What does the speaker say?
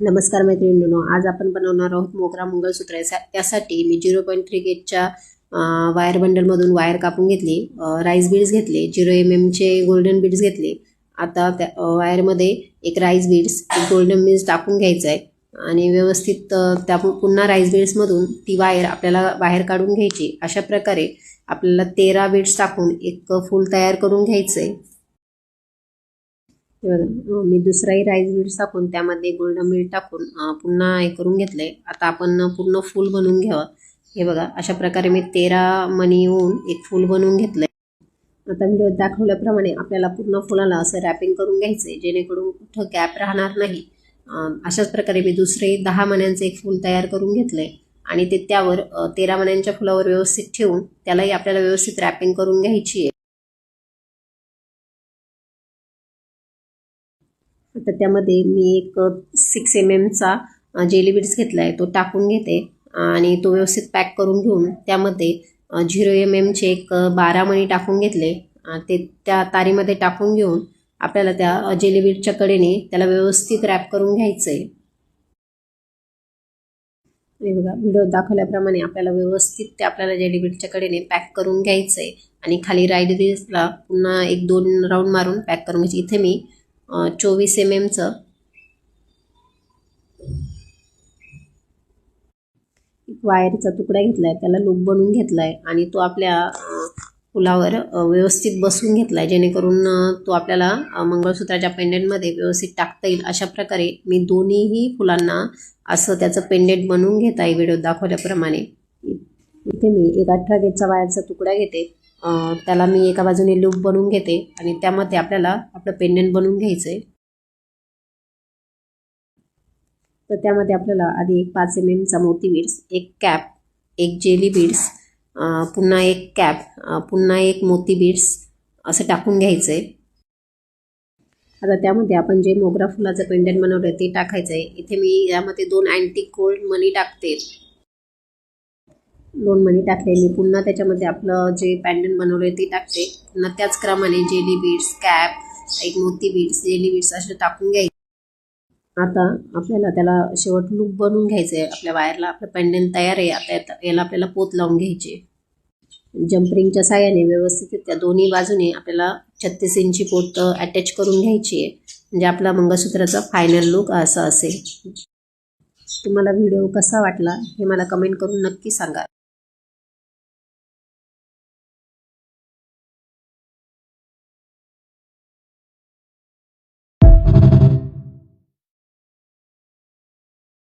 नमस्कार मैत्रिणींनो आज आपण बनवणार आहोत मोगरा मंगळसूत्र. यासा- त्यासाठी मी झिरो पॉईंट थ्री गेटच्या वायर बंडलमधून वायर कापून घेतली राईस बीड्स घेतले झिरो एम एमचे गोल्डन बीड्स घेतले. आता त्या वायरमध्ये एक राईस बीड्स एक गोल्डन बीड्स टाकून घ्यायचं आहे आणि व्यवस्थित त्या पुन्हा राईस बीड्समधून ती वायर आपल्याला बाहेर काढून घ्यायची. अशा प्रकारे आपल्याला तेरा बीड्स टाकून एक फूल तयार करून घ्यायचं आहे हे बघा मी दुसराही राईस बीड टाकून त्यामध्ये गोल्डन बीड टाकून पुन्हा हे करून घेतलंय आता आपण पूर्ण फुल बनवून घ्यावं. हे बघा अशा प्रकारे मी तेरा मणी येऊन एक फुल बनवून घेतलंय. आता व्हिडिओ दाखवल्याप्रमाणे आपल्याला पूर्ण फुलाला असं रॅपिंग करून घ्यायचंय जेणेकरून कुठं गॅप राहणार नाही. अशाच प्रकारे मी दुसरे दहा मण्यांचं एक फुल तयार करून घेतलंय. आणि ते त्यावर तेरा मण्यांच्या फुलावर व्यवस्थित ठेवून त्यालाही आपल्याला व्यवस्थित रॅपिंग करून घ्यायची आहे. आता त्यामध्ये मी एक सिक्स एम एमचा जेली बीड्स घेतला आहे तो टाकून घेते आणि तो व्यवस्थित पॅक करून घेऊन त्यामध्ये झिरो एम एमचे एक बारा मणी टाकून घेतले. ते त्या तारीमध्ये टाकून घेऊन आपल्याला त्या जेलिबीडच्या कडेने त्याला व्यवस्थित रॅप करून घ्यायचं आहे हे बघा व्हिडिओ दाखवल्याप्रमाणे आपल्याला व्यवस्थित ते आपल्याला जेली कडेने पॅक करून घ्यायचं आहे आणि खाली राईड रिल्सला पुन्हा एक दोन राऊंड मारून पॅक करून घ्यायची. इथे मी चोवीस एम एमचं एक वायरचा तुकडा घेतला आहे त्याला लूप बनवून घेतला आहे आणि तो आपल्या पुलावर फुलावर बसून व्यवस्थित बसवून जेणेकरून तो आपल्याला मंगळसूत्राच्या पेंडेंटमध्ये व्यवस्थित टाकता येईल. अशा प्रकारे मी दोन्हीही फुलांना असं त्याचं पेंडेंट बनवून घेत आहे. व्हिडिओ दाखवल्याप्रमाणे. इथे मी एक अठरा गेटचा वायरचा तुकडा घेते. त्याला मी एका बाजूने लूप बनवून घेते आणि त्यामध्ये आपल्याला आपलं पेंडंट बनवून घ्यायचं आहे तर त्यामध्ये आपल्याला आधी एक पाच एम एमचा मोती बीड्स एक कॅप एक जेली बीड्स पुन्हा एक कॅप पुन्हा एक मोती बीड्स असं टाकून घ्यायचं आहे आता त्यामध्ये आपण जे मोगरा फुलाचं पेंडंट बनवलं ते टाकायचं आहे इथे मी यामध्ये दोन अँटिक गोल्ड मनी टाकते. दोन मनी टाकले मी पुन्हा त्याच्यामध्ये आपलं जे पॅन्डन बनवलं ते टाकते. पुन्हा त्याच क्रमाने जेली बीड्स कॅप एक मोती बीड्स जेली बीड्स असं टाकून घ्यायचे. आता आपल्याला त्याला शेवट लूप बनवून घ्यायचं आहे आपल्या वायरला आपलं पेंडेंट तयार आहे. आता याला आपल्याला पोत लावून घ्यायचे. जम्परिंगच्या साह्याने व्यवस्थित त्या दोन्ही बाजूने आपल्याला छत्तीस इंची पोत अटॅच करून घ्यायची आहे. म्हणजे आपला मंगळसूत्राचा फायनल लुक असा असेल. तुम्हाला व्हिडिओ कसा वाटला हे मला कमेंट करून नक्की सांगा.